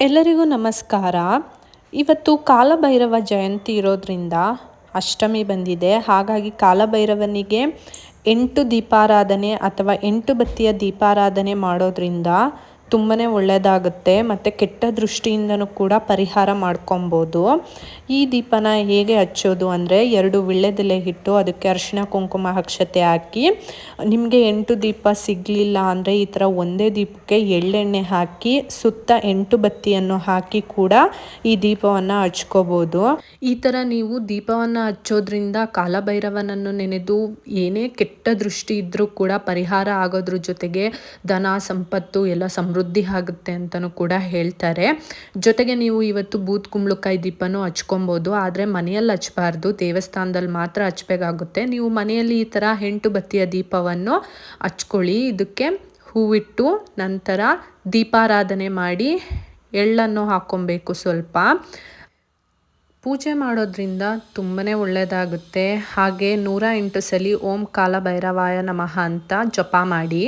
ಎಲ್ಲರಿಗೂ ನಮಸ್ಕಾರ. ಇವತ್ತು ಕಾಲಭೈರವ ಜಯಂತಿ ಇರೋದ್ರಿಂದ ಅಷ್ಟಮಿ ಬಂದಿದೆ. ಹಾಗಾಗಿ ಕಾಲಭೈರವನಿಗೆ ಎಂಟು ದೀಪಾರಾಧನೆ ಅಥವಾ ಎಂಟು ಬತ್ತಿಯ ದೀಪಾರಾಧನೆ ಮಾಡೋದ್ರಿಂದ ತುಂಬಾ ಒಳ್ಳೆಯದಾಗುತ್ತೆ ಮತ್ತು ಕೆಟ್ಟ ದೃಷ್ಟಿಯಿಂದನೂ ಕೂಡ ಪರಿಹಾರ ಮಾಡ್ಕೊಬೋದು. ಈ ದೀಪನ ಹೇಗೆ ಹಚ್ಚೋದು ಅಂದರೆ, ಎರಡು ವಿಳ್ಳೆದೆಲೆ ಹಿಟ್ಟು ಅದಕ್ಕೆ ಅರಿಶಿಣ, ಕುಂಕುಮ, ಅಕ್ಷತೆ ಹಾಕಿ, ನಿಮಗೆ ಎಂಟು ದೀಪ ಸಿಗಲಿಲ್ಲ ಅಂದರೆ ಈ ಥರ ಒಂದೇ ದೀಪಕ್ಕೆ ಎಳ್ಳೆಣ್ಣೆ ಹಾಕಿ, ಸುತ್ತ ಎಂಟು ಬತ್ತಿಯನ್ನು ಹಾಕಿ ಕೂಡ ಈ ದೀಪವನ್ನು ಹಚ್ಕೋಬೋದು. ಈ ಥರ ನೀವು ದೀಪವನ್ನು ಹಚ್ಚೋದ್ರಿಂದ ಕಾಲಭೈರವನನ್ನು ನೆನೆದು, ಏನೇ ಕೆಟ್ಟ ದೃಷ್ಟಿ ಇದ್ದರೂ ಕೂಡ ಪರಿಹಾರ ಆಗೋದ್ರ ಜೊತೆಗೆ ಧನ, ಸಂಪತ್ತು ಎಲ್ಲ ಸಮೃದ್ಧಿ ಆಗುತ್ತೆ ಅಂತಲೂ ಕೂಡ ಹೇಳ್ತಾರೆ. ಜೊತೆಗೆ ನೀವು ಇವತ್ತು ಬೂತ್ ಕುಂಬಳಕಾಯಿ ದೀಪನೂ ಹಚ್ಕೊಬೋದು, ಆದರೆ ಮನೆಯಲ್ಲಿ ಹಚ್ಬಾರ್ದು, ದೇವಸ್ಥಾನದಲ್ಲಿ ಮಾತ್ರ ಹಚ್ಬೇಕಾಗುತ್ತೆ. ನೀವು ಮನೆಯಲ್ಲಿ ಈ ಥರ ಎಂಟು ಬತ್ತಿಯ ದೀಪವನ್ನು ಹಚ್ಕೊಳ್ಳಿ. ಇದಕ್ಕೆ ಹೂವಿಟ್ಟು ನಂತರ ದೀಪಾರಾಧನೆ ಮಾಡಿ ಎಳ್ಳನ್ನು ಹಾಕ್ಕೊಬೇಕು ಸ್ವಲ್ಪ. ಪೂಜೆ ಮಾಡೋದ್ರಿಂದ ತುಂಬಾ ಒಳ್ಳೆಯದಾಗುತ್ತೆ ಹಾಗೆ ನೂರ ಎಂಟು ಸಲ ಓಂ ಕಾಲ ಭೈರವಾಯ ನಮಃ ಅಂತ ಜಪ ಮಾಡಿ.